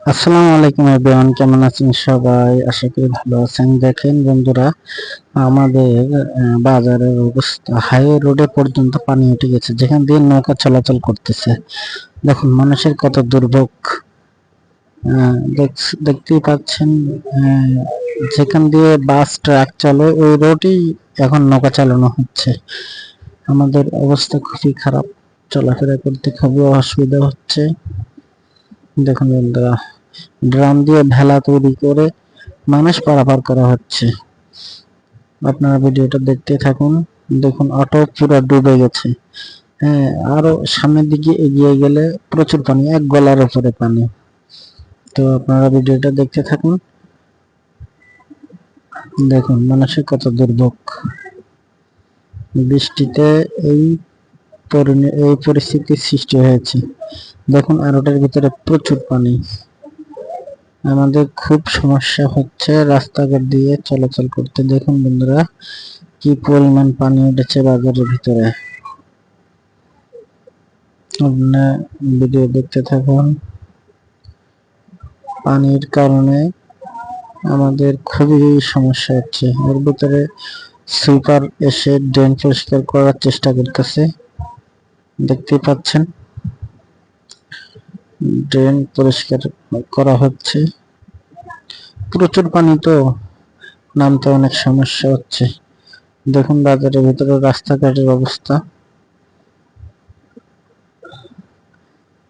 আসসালামু আলাইকুম এভরিওয়ান কেমন আছেন সবাই? আশা করি ভালো আছেন। দেখেন বন্ধুরা, আমাদের বাজারের অবস্থা। হাইওয়ে রোডে পর্যন্ত পানি উঠে গেছে। যেখান দিয়ে নৌকা চলাচল করতেছে। দেখুন, মানুষের কত দুর্ভোগ। দেখতেই পাচ্ছেন যেখান দিয়ে বাস, ট্রাক চলে, ওই রোডেই এখন নৌকা চালানো হচ্ছে। আমাদের অবস্থা খুবই খারাপ। চলাফেরা করতে খুবই অসুবিধা হচ্ছে। দেখুন বন্ধুরা, ড্রাম দিয়ে ভেলা তৈরি করে মানুষ পারাপার করা হচ্ছে। আপনারা ভিডিওটা দেখতে থাকুন। দেখুন অটো পুরো ডুবে গেছে। হ্যাঁ আরও সামনের দিকে এগিয়ে গেলে প্রচুর পানি, এক গলার উপরে পানি। তো আপনারা ভিডিওটা দেখতে থাকুন। দেখুন, মানুষের কত দুর্ভোগ। বৃষ্টিতে এই এই পরিস্থিতির সৃষ্টি হয়েছে। দেখুন আর ওটার ভিতরে প্রচুর পানি। আমাদের খুব সমস্যা হচ্ছে রাস্তাঘাট দিয়ে চলাচল করতে। দেখুন বন্ধুরা, কি পরিমাণ পানি উঠেছে বাজারের ভিতরে। আপনার ভিডিও দেখতে থাকুন। পানির কারণে আমাদের খুবই সমস্যা হচ্ছে। এর ভিতরে সুইপার এসে ড্রেন পরিষ্কার করার চেষ্টা করতেছে। দেখতেই পাচ্ছেন। ড্রেন পরিষ্কার করা হচ্ছে। প্রচুর পানি তো নামতে অনেক সমস্যা হচ্ছে। দেখুন বাজারের ভিতরে রাস্তাঘাটের অবস্থা।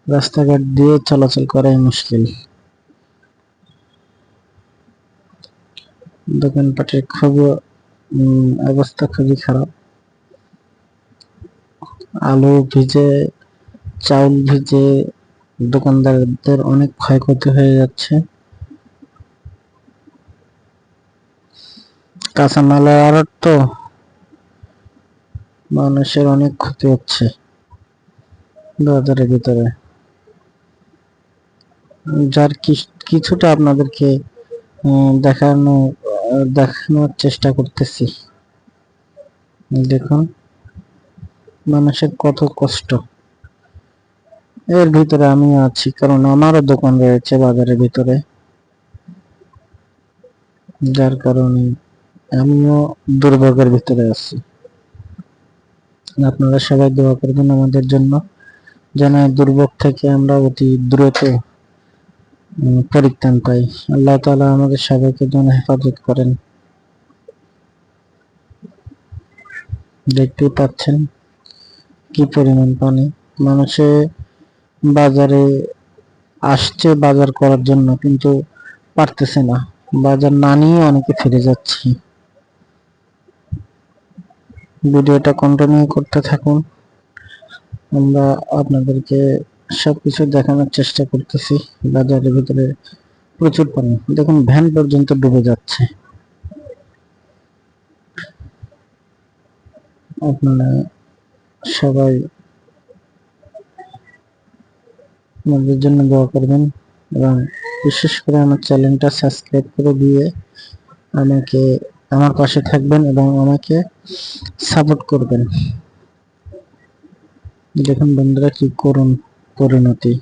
রাস্তাঘাট দিয়ে চলাচল করাই মুশকিল। দোকানপাটের খুবই অবস্থা খুবই খারাপ। আলু ভিজে, চাউল ভিজে, দোকানদারদের অনেক ক্ষয়ক্ষতি হয়ে যাচ্ছে। কাঁচামালের আড়ত তো মানুষের অনেক ক্ষতি হচ্ছে বাজারের ভিতরে। যার কিছুটা আপনাদেরকে দেখানো, দেখানোর চেষ্টা করতেছি। দেখুন। মানুষের কত কষ্ট। এর ভিতরে আমি আছি, কারণ আমারও দোকান রয়েছে বাজারের ভিতরে। যার কারণে আমিও দুর্ভোগের ভিতরে আছি। আপনারা সবাই দোয়া করবেন আমাদের জন্য, যেন দুর্ভোগ থেকে আমরা অতি দ্রুত পরিত্রাণ পাই। আল্লাহ তালা আমাদের সবাইকে যেন হেফাজত করেন। দেখতেই পাচ্ছেন। কি পরিমাণ পানি? মানুষে বাজারে আসছে বাজার করার জন্য, কিন্তু পারতেছে না। বাজার না নিয়ে অনেকে ফিরে যাচ্ছে। ভিডিওটা কন্টিনিউ করতে থাকুন। আমরা আপনাদেরকে সবকিছু দেখানোর চেষ্টা করতেছি। বাজারের ভিতরে প্রচুর পানি। দেখুন, ভ্যান পর্যন্ত ডুবে যাচ্ছে। আপনারা সবাই আমাদের জন্য দোয়া করবেন এবং বিশেষ করে আমার চ্যানেলটা সাবস্ক্রাইব করে দিয়ে আমাকে, আমার পাশে থাকবেন এবং আমাকে সাপোর্ট করবেন। দেখুন বন্ধুরা কি করুন পরিণতি।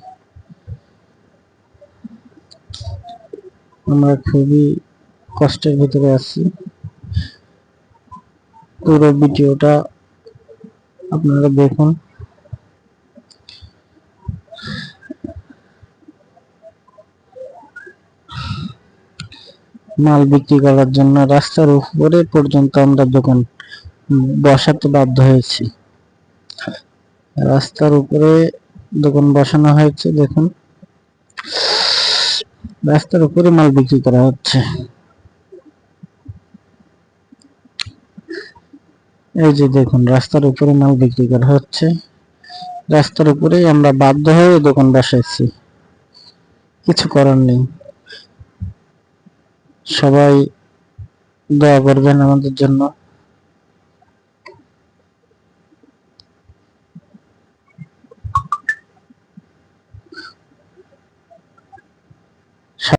আমরা খুবই কষ্টের ভিতরে আছি। পুরো ভিডিওটা আপনারা দেখুন। মাল বিক্রি করার জন্য রাস্তার উপরে পর্যন্ত আমরা দোকান বসাতে বাধ্য হয়েছি। রাস্তার উপরে দোকান বসানো হয়েছে, দেখুন। রাস্তার উপরে মাল বিক্রি করা হচ্ছে। এই যে দেখুন, রাস্তার উপরে মাল বিক্রি করা হচ্ছে। রাস্তার উপরেই আমরা বাধ্য হয়ে দোকান বসাইছি। কিছু করার নেই। সবাই দোয়া করবেন আমাদের জন্য।